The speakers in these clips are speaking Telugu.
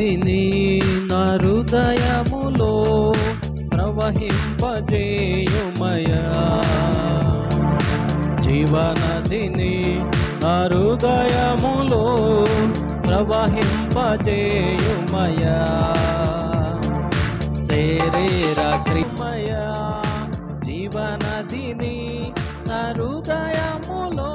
శక్తిని నా హృదయములో ప్రవహింపజేయుమయా. జీవనదిని నా హృదయములో ప్రవహింపజేయుమయా. శరీర జీవనదిని నా హృదయములో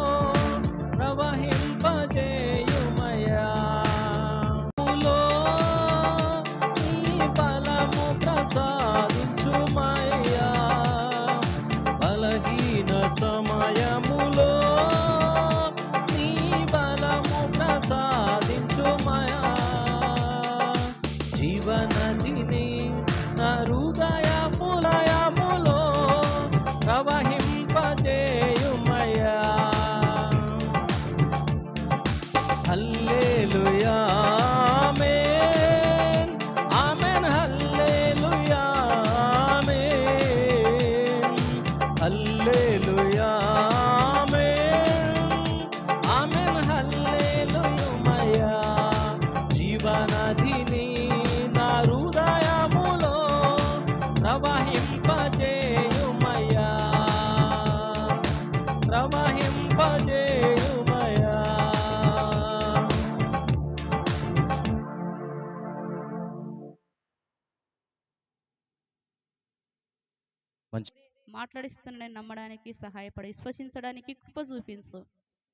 మాట్లాడిస్తున్నాడని నమ్మడానికి సహాయపడు విశ్వసించడానికి కృప చూపించు.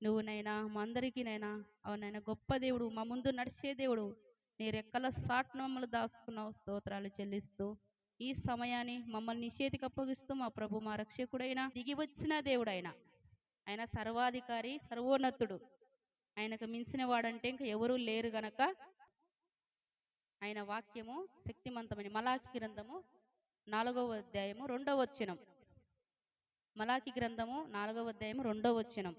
నువ్వు నైనా మా అందరికీనైనా అవునైనా గొప్ప దేవుడు మా ముందు నడిచే దేవుడు నీ రెక్కల సాట్ మమ్మల్ని దాచుకున్నావు స్తోత్రాలు చెల్లిస్తూ ఈ సమయాన్ని మమ్మల్ని నిషేధికి అప్పగిస్తూ మా ప్రభు మా రక్షకుడైనా దిగి వచ్చిన దేవుడైన. ఆయన సర్వాధికారి సర్వోన్నతుడు. ఆయనకు మించిన వాడంటే ఇంకా ఎవరూ లేరు గనక ఆయన వాక్యము శక్తిమంతమైన మలాకి గ్రంథము నాలుగవ అధ్యాయము రెండవ వచనం. మలాకి గ్రంథము నాలుగవ అధ్యాయము రెండవ వచనం.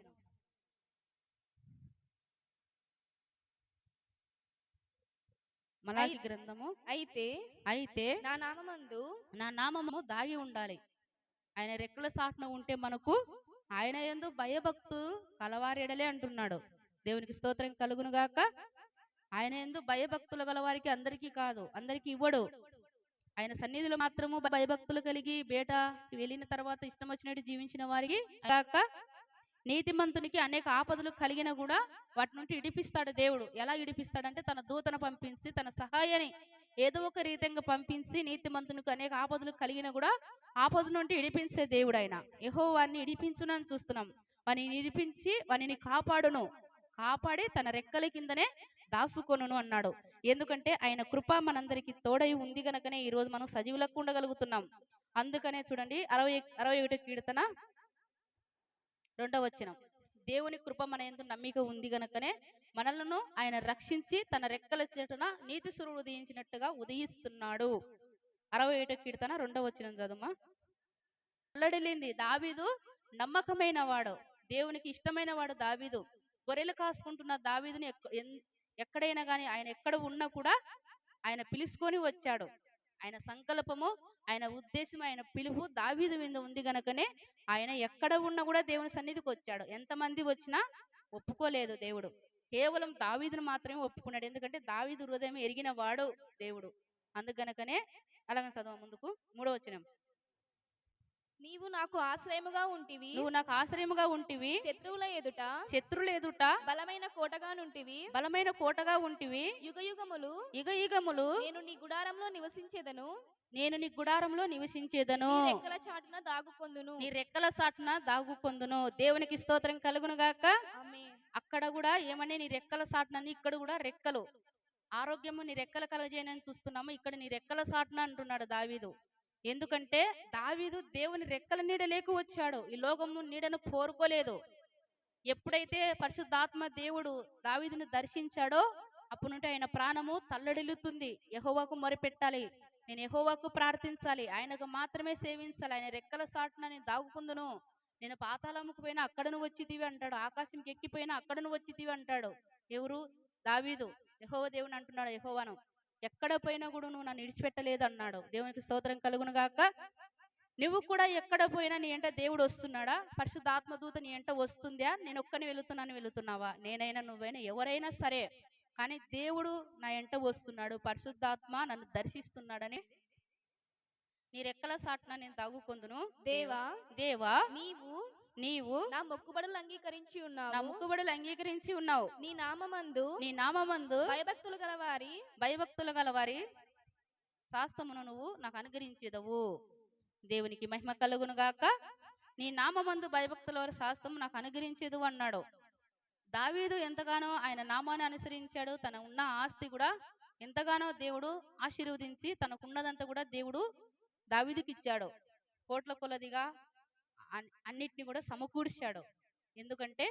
మలాకి గ్రంథము అయితే అయితే నా నామమందు నా నామము దాగి ఉండాలి. ఆయన రెక్కల సాటున ఉంటే మనకు ఆయన ఎందు భయభక్తు కలవారెడలే అంటున్నాడు. దేవునికి స్తోత్రం కలుగును గాక. ఆయన ఎందు భయభక్తులు గలవారికి అందరికీ కాదు అందరికీ ఇవ్వడు. ఆయన సన్నిధిలో మాత్రము భయభక్తులు కలిగి బేట వెళ్ళిన తర్వాత ఇష్టం వచ్చినట్టు జీవించిన వారికి కాక నీతిమంతునికి అనేక ఆపదలు కలిగిన కూడా వాటి నుండి ఇడిపిస్తాడు దేవుడు. ఎలా ఇడిపిస్తాడంటే తన దూతను పంపించి తన సహాయాన్ని ఏదో ఒక రీతంగా పంపించి నీతిమంతునికి అనేక ఆపదలు కలిగిన కూడా ఆపద నుండి ఇడిపించే దేవుడు ఆయన యహో వారిని ఇడిపించునని చూస్తున్నాం. వాని ఇడిపించి వానిని కాపాడును. కాపాడి తన రెక్కల కిందనే దాసుకొను అన్నాడు. ఎందుకంటే ఆయన కృప మనందరికీ తోడై ఉంది గనకనే ఈ రోజు మనం సజీవులకు ఉండగలుగుతున్నాం. అందుకనే చూడండి అరవై అరవై ఒకటి కీర్తన రెండవ వచనం. దేవుని కృప మన ఎందు నమ్మిక ఉంది గనకనే మనలను ఆయన రక్షించి తన రెక్కల చెట్టున నీతి సురుడు ఉదయించినట్టుగా ఉదయిస్తున్నాడు. అరవై ఏటో కీర్తన రెండవ వచనం చదుమా అల్లడిలింది దావీదు నమ్మకమైన వాడు. దేవునికి ఇష్టమైన వాడు దావీదు. గొర్రెలు కాసుకుంటున్న దావీదుని ఎక్కడైనా కానీ ఆయన ఎక్కడ ఉన్నా కూడా ఆయన పిలుచుకొని వచ్చాడు. ఆయన సంకల్పము ఆయన ఉద్దేశం ఆయన పిలుపు దావీదు మీద ఉంది గనకనే ఆయన ఎక్కడ ఉన్నా కూడా దేవుని సన్నిధికి వచ్చాడు. ఎంతమంది వచ్చినా ఒప్పుకోలేదు దేవుడు. కేవలం దావీదును మాత్రమే ఒప్పుకున్నాడు. ఎందుకంటే దావీదు హృదయం ఎరిగిన వాడు దేవుడు. అందుకనకనే అలాగే చదవ ముందుకు మూడో వచనం. నీవు నాకు ఆశ్రయముగా ఉంటివి. నువ్వు నాకు ఆశ్రయముగా ఉంటివి. శత్రువుల ఎదుట శత్రులు ఎదుట బలమైన కోటగా నుంటివి. బలమైన కోటగా ఉంటివి. యుగ యుగములు ఇగ ఈగములు నేను నీ గుడారంలో నివసించేదను. నేను నీ గుడారంలో నివసించేదను. రెక్కల చాటున దాగుకొందును. నీ రెక్కల సాటున దాగుకొందును. దేవునికి స్తోత్రం కలుగును గాక. అక్కడ కూడా ఏమని నీ రెక్కల సాటునని ఇక్కడ కూడా రెక్కలు. ఆరోగ్యము నీ రెక్కల కలగజేయనని చూస్తున్నాము. ఇక్కడ నీ రెక్కల సాటున అంటున్నాడు దావీదు. ఎందుకంటే దావీదు దేవుని రెక్కల నీడ లేకు వచ్చాడు. ఈ లోకము నీడను కోరుకోలేదు. ఎప్పుడైతే పరిశుద్ధాత్మ దేవుడు దావీదును దర్శించాడో అప్పటి నుండి ఆయన ప్రాణము తల్లడిల్లుతుంది. యహోవాకు మొరపెట్టాలి. నేను యహోవాకు ప్రార్థించాలి. ఆయనకు మాత్రమే సేవించాలి. ఆయన రెక్కల సాటున నేను దాగుకుందును. నేను పాతాళముకు పోయినా అక్కడను వచ్చితివి అంటాడు. ఆకాశంకి ఎక్కిపోయినా అక్కడను వచ్చితివి అంటాడు. ఎవరు? దావీదు. యహోవ దేవుని అంటున్నాడు. యహోవాను. ఎక్కడ పోయినా కూడా నువ్వు నన్ను విడిచిపెట్టలేదు అన్నాడు. దేవునికి స్తోత్రం కలుగును గాక. నువ్వు కూడా ఎక్కడ పోయినా నీ ఎంట దేవుడు వస్తున్నాడా? పరిశుద్ధాత్మ దూత నీ ఎంట వస్తుందా? నేను ఒక్కని వెళుతున్నాను వెళుతున్నావా? నేనైనా నువ్వైనా ఎవరైనా సరే. కానీ దేవుడు నా ఎంట వస్తున్నాడు. పరిశుద్ధాత్మ నన్ను దర్శిస్తున్నాడని నీ రెక్కల సాటున నేను తాగుకొందును. దేవా దేవా నీవు నీవు నా మొక్కుబడులు అంగీకరించి నా ఉన్నావు. ముక్కుబడులు అంగీకరించి ఉన్నావు. నీ నామమందు నీ నామమందు భయభక్తులు గలవారి భయభక్తులు గలవారి శాస్త్రమును నువ్వు నాకు అనుగ్రహించేదవు. దేవునికి మహిమ కలుగును గాక. నీ నామమందు భయభక్తుల వారి శాస్త్రము నాకు అనుగ్రహించేదు అన్నాడు. దావీదు ఎంతగానో ఆయన నామాన్ని అనుసరించాడు. తన ఉన్న ఆస్తి కూడా ఎంతగానో దేవుడు ఆశీర్వదించి తనకున్నదంతా కూడా దేవుడు దావీదుకి ఇచ్చాడు కోట్ల కొలదిగా అన్నిటిని కూడా సమకూర్చాడు. ఎందుకంటే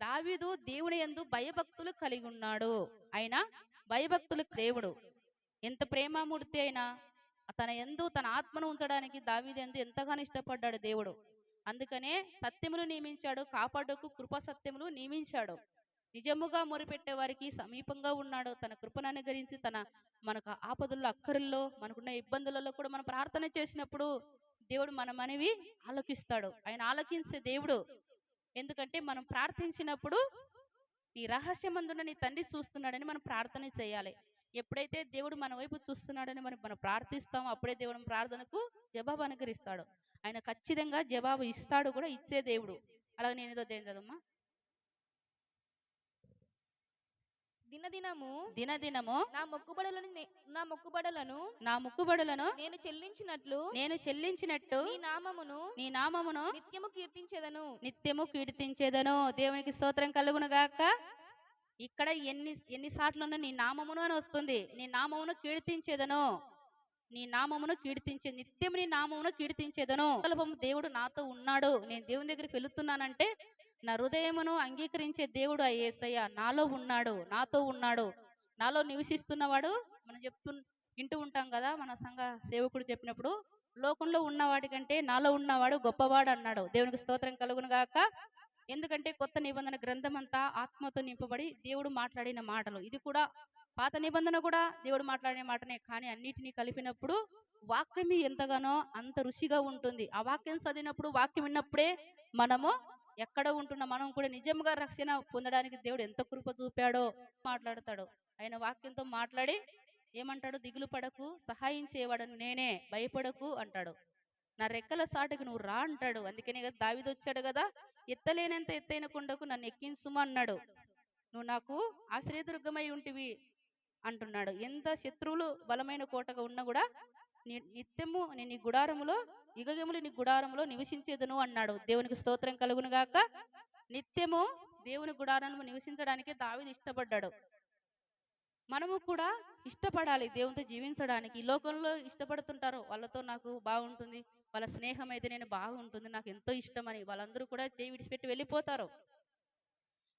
దావీదు దేవుని యందు భయభక్తులు కలిగి ఉన్నాడు. ఆయన భయభక్తులు దేవుడు. ఎంత ప్రేమమూర్తి అయినా తన ఎందు తన ఆత్మను ఉంచడానికి దావీదు ఎందు ఎంతగానో ఇష్టపడ్డాడు దేవుడు. అందుకనే సత్యములు నియమించాడు కాపాడుకు కృప సత్యములు నియమించాడు. నిజముగా మొరిపెట్టే వారికి సమీపంగా ఉన్నాడు. తన కృపను అనుగరించి తన మనకు ఆపదల్లో అక్కరుల్లో మనకున్న ఇబ్బందులలో కూడా మనం ప్రార్థన చేసినప్పుడు దేవుడు మన మనవి ఆలకిస్తాడు. ఆయన ఆలకించే దేవుడు. ఎందుకంటే మనం ప్రార్థించినప్పుడు నీ రహస్యమందున నీ తండ్రి చూస్తున్నాడని మనం ప్రార్థన చేయాలి. ఎప్పుడైతే దేవుడు మన వైపు చూస్తున్నాడని మనం మనం ప్రార్థిస్తామో అప్పుడే దేవుడు ప్రార్థనకు జవాబు అనుగ్రహిస్తాడు ఆయన ఖచ్చితంగా జవాబు ఇస్తాడు కూడా ఇచ్చే దేవుడు. అలాగే నేను ఏదో దేని చదమ్మా దినదినము దినదినము నా మొక్కుబడులను నే- నా మొక్కుబడులను నా ముక్కుబడులను నేను చెల్లించినట్లు నేను చెల్లించినట్టు నీ నామమును నీ నామమును నిత్యము కీర్తించెదను. నిత్యము కీర్తించేదను. దేవునికి స్తోత్రం కలుగును గాక ఇక్కడ ఎన్ని ఎన్ని సార్లు నీ నామమును అని వస్తుంది. నీ నామమును కీర్తించేదను. నీ నామమును కీర్తించే నిత్యం నీ నామమును కీర్తించేదను. దేవుడు నాతో ఉన్నాడు. నేను దేవుని దగ్గరికి వెళుతున్నానంటే నా హృదయమును అంగీకరించే దేవుడు ఆ యేసయ్య నాలో ఉన్నాడు నాతో ఉన్నాడు. నాలో నివసిస్తున్నవాడు మనం చెప్తు వింటూ ఉంటాం కదా మన సంఘ సేవకుడు చెప్పినప్పుడు. లోకంలో ఉన్నవాడి కంటే నాలో ఉన్నవాడు గొప్పవాడు అన్నాడు. దేవునికి స్తోత్రం కలుగును గాక. ఎందుకంటే కొత్త నిబంధన గ్రంథం అంతా ఆత్మతో నింపబడి దేవుడు మాట్లాడిన మాటలు. ఇది కూడా పాత నిబంధన కూడా దేవుడు మాట్లాడిన మాటనే. కానీ అన్నిటినీ కలిపినప్పుడు వాక్యం ఎంతగానో అంత రుచిగా ఉంటుంది. ఆ వాక్యం చదివినప్పుడు వాక్యం విన్నప్పుడే మనము ఎక్కడ ఉంటున్న మనం కూడా నిజంగా రక్షణ పొందడానికి దేవుడు ఎంత కృప చూపాడో మాట్లాడతాడు. ఆయన వాక్యంతో మాట్లాడి ఏమంటాడు? దిగులు పడకు సహాయం చేయవాడను నేనే భయపడకు అంటాడు. నా రెక్కల సాటుకు నువ్వు రా అంటాడు. అందుకనే కదా దావిది వచ్చాడు కదా ఎత్తలేనంత ఎత్తైన కొండకు నన్ను ఎక్కించుము అన్నాడు. నువ్వు నాకు ఆశ్రయదుర్గమై ఉంటివి అంటున్నాడు. ఎంత శత్రువులు బలమైన కోటగా ఉన్నా కూడా నిత్యము నేను నీ గుడారములో యుగములు నీ గుడారములో నివసించేదను అన్నాడు. దేవునికి స్తోత్రం కలుగును గాక. నిత్యము దేవుని గుడారము నివసించడానికి దావిది ఇష్టపడ్డాడు. మనము కూడా ఇష్టపడాలి దేవునితో జీవించడానికి. ఈ లోకంలో ఇష్టపడుతుంటారు. వాళ్ళతో నాకు బాగుంటుంది. వాళ్ళ స్నేహం అయితే నేను బాగుంటుంది. నాకు ఎంతో ఇష్టమని. వాళ్ళందరూ కూడా చేయి విడిచిపెట్టి వెళ్ళిపోతారు.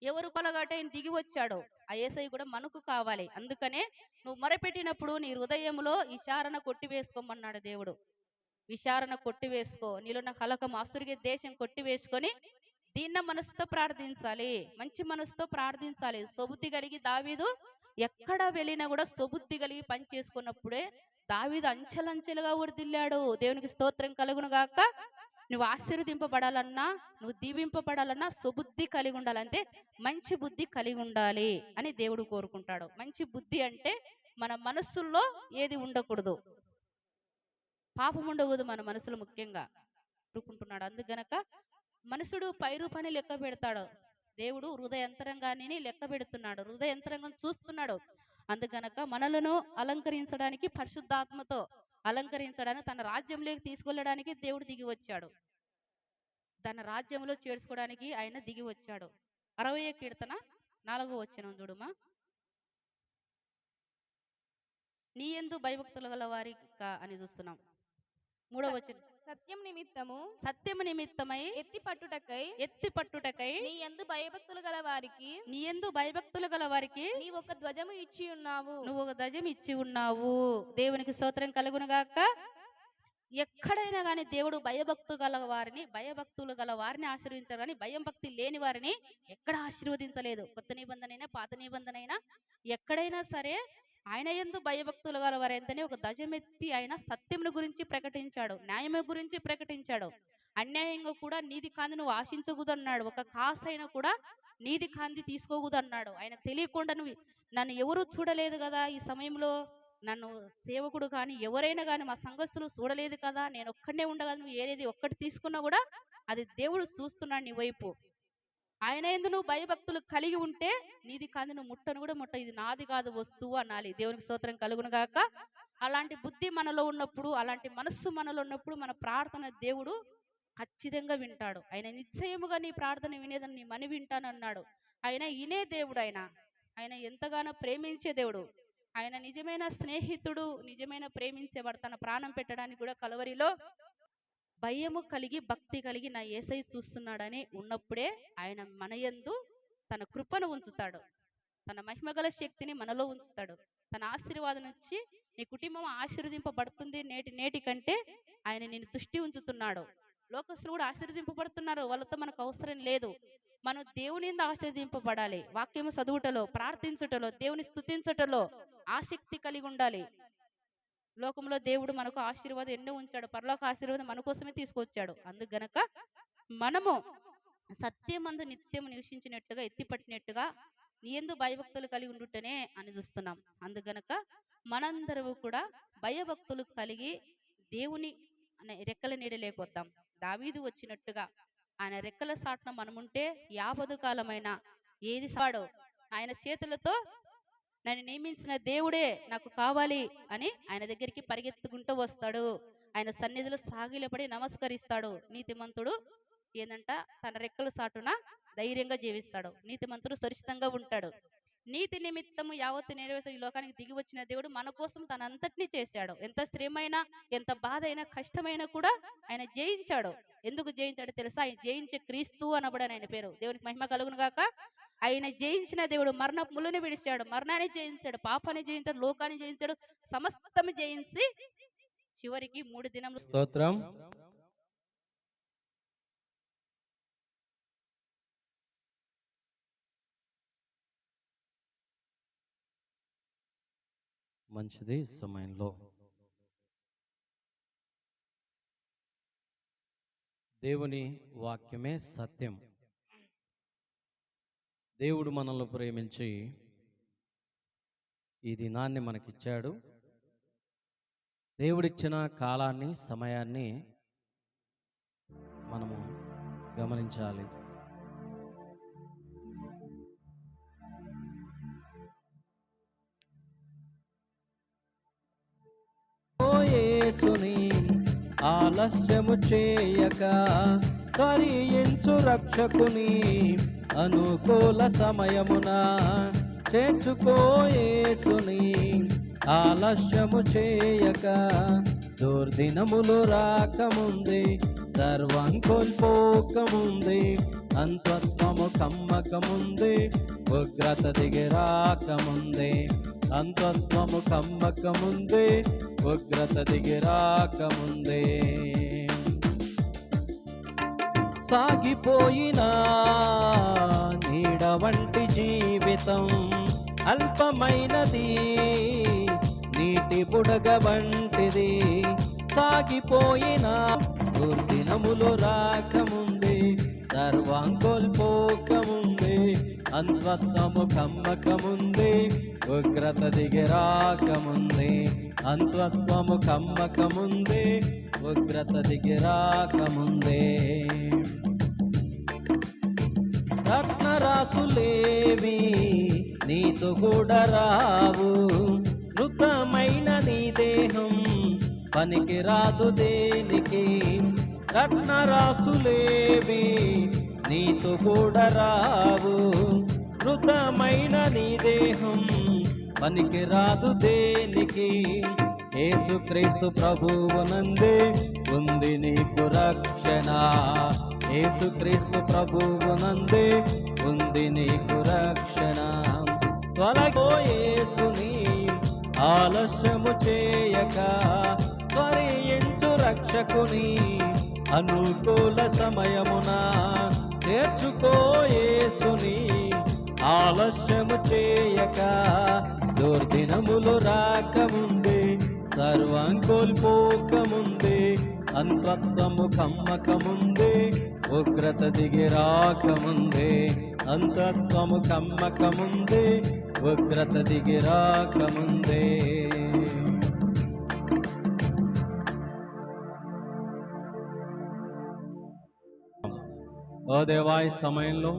ఎవరు కొలగాట ఆయన దిగి వచ్చాడు ఆ ఏసై కూడా మనకు కావాలి. అందుకనే నువ్వు మొరపెట్టినప్పుడు నీ హృదయంలో విచారణ కొట్టివేసుకోమన్నాడు దేవుడు. విచారణ కొట్టివేసుకో నీలో కలక అసురిగే దేశం కొట్టివేసుకొని దీన్న మనసుతో ప్రార్థించాలి. మంచి మనసుతో ప్రార్థించాలి. సొబుద్ధి కలిగి దావీదు ఎక్కడ వెళ్ళినా కూడా సొబుద్ధి కలిగి పని చేసుకున్నప్పుడే దావీదు అంచెలంచెలుగా వర్దిల్లాడు దేవునికి స్తోత్రం కలుగును గాక. నువ్వు ఆశీర్వదింపబడాలన్నా నువ్వు దీవింపబడాలన్నా సుబుద్ధి కలిగి ఉండాలంటే మంచి బుద్ధి కలిగి ఉండాలి అని దేవుడు కోరుకుంటాడు. మంచి బుద్ధి అంటే మన మనస్సుల్లో ఏది ఉండకూడదు. పాపం ఉండకూడదు మన మనసులో ముఖ్యంగా కోరుకుంటున్నాడు అందుగనక మనుషుడు పైరు పని లెక్క పెడతాడు. దేవుడు హృదయంతరంగాన్ని లెక్క పెడుతున్నాడు. హృదయంతరంగం చూస్తున్నాడు. అందుగనక మనలను అలంకరించడానికి పరిశుద్ధాత్మతో అలంకరించడానికి తన రాజ్యంలోకి తీసుకెళ్ళడానికి దేవుడు దిగి వచ్చాడు. తన రాజ్యంలో చేర్చుకోవడానికి ఆయన దిగి వచ్చాడు. అరవై కీర్తన నాలుగో వచ్చిన చూడుమా. నీ ఎందు భయభక్తులు గల వారి అని చూస్తున్నాం. మూడో వచ్చిన సత్యం నిమిత్తము సత్యము నిమిత్తమై ఎత్తి పట్టుటకై ఎత్తి పట్టుటకై నీ యందు భయభక్తులు గల వారికి నీ ఎందు భయభక్తులు గల వారికి నీ ఒక ధ్వజము ఇచ్చి ఉన్నావు. నువ్వు ఒక దజం ఇచ్చి ఉన్నావు. దేవునికి స్తోత్రం కలుగునుగాక. ఎక్కడైనా కానీ దేవుడు భయభక్తు గల వారిని భయభక్తులు గల వారిని ఆశీర్వదించారు కానీ భయం భక్తి లేని వారిని ఎక్కడ ఆశీర్వదించలేదు. కొత్త నిబంధన అయినా పాత నిబంధన అయినా ఎక్కడైనా సరే ఆయన ఎందు భయభక్తులు గల వారు ఒక దజమెత్తి ఆయన సత్యమును గురించి ప్రకటించాడు న్యాయము గురించి ప్రకటించాడు. అన్యాయంగా కూడా నీది కాంతి నువ్వు ఆశించకూడదన్నాడు. ఒక కాసైనా కూడా నీది కాంతి తీసుకోకూడదు ఆయన తెలియకుండా నువ్వు నన్ను ఎవరు చూడలేదు కదా ఈ సమయంలో? నన్ను సేవకుడు కానీ ఎవరైనా కానీ మా సంఘస్థులు చూడలేదు కదా? నేను ఒక్కడే ఉండగా నువ్వు ఏది ఒక్కటి తీసుకున్నా కూడా అది దేవుడు చూస్తున్నాడు నీ వైపు. ఆయన ఎందు నువ్వు భయభక్తులు కలిగి ఉంటే నీది కాదు నువ్వు ముట్టను కూడా ముట్ట ఇది నాది కాదు వస్తువు అనాలి. దేవునికి స్తోత్రం కలుగును గాక. అలాంటి బుద్ధి మనలో ఉన్నప్పుడు అలాంటి మనస్సు మనలో ఉన్నప్పుడు మన ప్రార్థన దేవుడు ఖచ్చితంగా వింటాడు. ఆయన నిశ్చయముగా నీ ప్రార్థన వినేదని నీ మని వింటానన్నాడు. ఆయన ఇనే దేవుడు ఆయన. ఆయన ఎంతగానో ప్రేమించే దేవుడు. ఆయన నిజమైన స్నేహితుడు నిజమైన ప్రేమించేవాడు. తన ప్రాణం పెట్టడానికి కూడా కలవరిలో భయము కలిగి భక్తి కలిగి నా ఏసై చూస్తున్నాడని ఉన్నప్పుడే ఆయన మనయందు తన కృపను ఉంచుతాడు. తన మహిమగల శక్తిని మనలో ఉంచుతాడు. తన ఆశీర్వాదం నుంచి నీ కుటుంబం ఆశీర్వదింపబడుతుంది నేటి నేటి కంటే ఆయన నేను దృష్టి ఉంచుతున్నాడు. లోకస్తులు కూడా ఆశీర్వదింపబడుతున్నారు. వాళ్ళతో మనకు అవసరం లేదు. మనం దేవుని ఆశీర్వదింపబడాలి. వాక్యము చదువుటలో ప్రార్థించుటలో దేవుని స్థుతించటలో ఆసక్తి కలిగి ఉండాలి. లోకంలో దేవుడు మనకు ఆశీర్వాదం ఎన్నో ఉంచాడు. పరలోక ఆశీర్వాదం మన కోసమే తీసుకొచ్చాడు. అందుగనక మనము సత్యమందు నిత్యం నివసించినట్టుగా ఎత్తిపట్టినట్టుగా నీ ఎందు భయభక్తులు కలిగి ఉండుటనే అని చూస్తున్నాం. అందుకనక మనందరము కూడా భయభక్తులు కలిగి దేవుని అనే రెక్కల నీడలేకొద్దాం దావీదు వచ్చినట్టుగా ఆయన రెక్కల సాట్న మనముంటే యావదు కాలమైన ఏది సాడో? ఆయన చేతులతో నన్ను నియమించిన దేవుడే నాకు కావాలి అని ఆయన దగ్గరికి పరిగెత్తుకుంటూ వస్తాడు. ఆయన సన్నిధిలో సాగిలపడి నమస్కరిస్తాడు. నీతిమంతుడు ఏందంట? తన రెక్కల సాటున ధైర్యంగా జీవిస్తాడు. నీతిమంతుడు సురక్షితంగా ఉంటాడు. నీతి నిమిత్తము యావత్తు నెరవేర్చిన ఈ లోకానికి దిగి వచ్చిన దేవుడు మన కోసం తన అంతటినీ చేశాడు. ఎంత శ్రమైనా ఎంత బాధ అయినా కష్టమైనా కూడా ఆయన జయించాడు. ఎందుకు జయించాడు తెలుసా? ఆయన జయించే క్రీస్తు అనబడని ఆయన పేరు. దేవునికి మహిమ కలుగును గాక. ఆయన జయించిన దేవుడు మరణ ముళ్ళని విడిచాడు. మరణాన్ని జయించాడు. పాపాన్ని జయించాడు. లోకాన్ని జయించాడు. సమస్తం జయించి చివరికి మూడు దినములు స్తోత్రం. మంచిది సమయంలో. దేవుని వాక్యమే సత్యం. దేవుడు మనల్ని ప్రేమించి ఈ దినాన్ని మనకిచ్చాడు. దేవుడిచ్చిన కాలాన్ని సమయాన్ని మనము గమనించాలి. ఓ ఆలస్యము చేయక కరియించు రక్షకుని అనుకూల సమయమున చేర్చుకోయేసుని ఆలస్యము చేయక దుర్దినములు రాకముందే సర్వం కోల్పోకముందే అంతత్వము కమ్మకముందే ఉగ్రత దిగి రాకముందే. అంతత్వము కమ్మకముందే ఉగ్రత దిగి రాకముందే సాగిపోయిన నీడ వంటి జీవితం అల్పమైనది నీటి బుడగ వంటిది. సాగిపోయిన దుర్దినములు రాకముందే సర్వాంగోల్పోకముందే. అంత్వత్వము కమ్మకముందే ఉగ్రత దిగి రాకముందే అంత్వత్వము కమ్మకముందే ఉగ్రత దిగిరాకముందే. రత్నరాసులేవి నీతో కూడా రావు. మృతమైన నీ దేహం పనికి రాదు దేనికి. రత్నరాసులేవి నీతో కూడా రావు. మృతమైన నీ దేహం పనికి రాదు దేనికి ఏసుక్రీస్తు ప్రభువునందే ఉంది నీకు రక్షణ. ఏసుక్రీస్తు ప్రభువునందే ఉంది నీకు రక్షణ. త్వరగో యేసుని ఆలస్యము చేయక త్వరించు రక్షకుని అనుకూల సమయమున. తెచ్చుకోయేసుని ఆలస్యము చేయక దుర్దినములు రాకముందే సర్వం కోల్పోకముందే అంతత్వము కమ్మకముందే ఉగ్రత దిగి రాకముందే అంతత్వము కమ్మకముందే ఉగ్రత దిగి రాకముందే. ఓ దేవా ఈ సమయంలో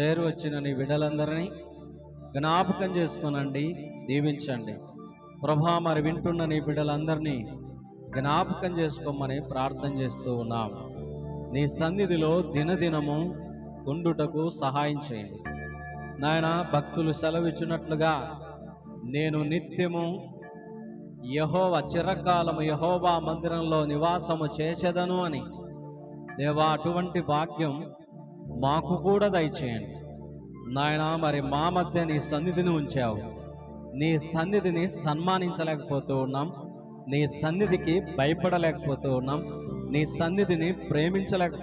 చేరు వచ్చిన నీ బిడ్డలందరినీ జ్ఞాపకం చేసుకోనండి దీవించండి. ప్రభా మరి వింటున్న నీ బిడ్డలందరినీ జ్ఞాపకం చేసుకోమని ప్రార్థన చేస్తూ ఉన్నాం. నీ సన్నిధిలో దినదినము ఉండుటకు సహాయం చేయండి. నాయన భక్తులు సెలవిచ్చినట్లుగా నేను నిత్యము యహోవ చిరకాలము యహోవా మందిరంలో నివాసము చేసేదను అని. దేవా అటువంటి భాగ్యం మాకు కూడా దయచేయండి. నాయన మరి మా మధ్య నీ సన్నిధిని ఉంచావు. నీ సన్నిధిని సన్మానించలేకపోతూ ఉన్నాం. నీ సన్నిధికి భయపడలేకపోతూ ఉన్నాం. నీ సన్నిధిని ప్రేమించలేకపో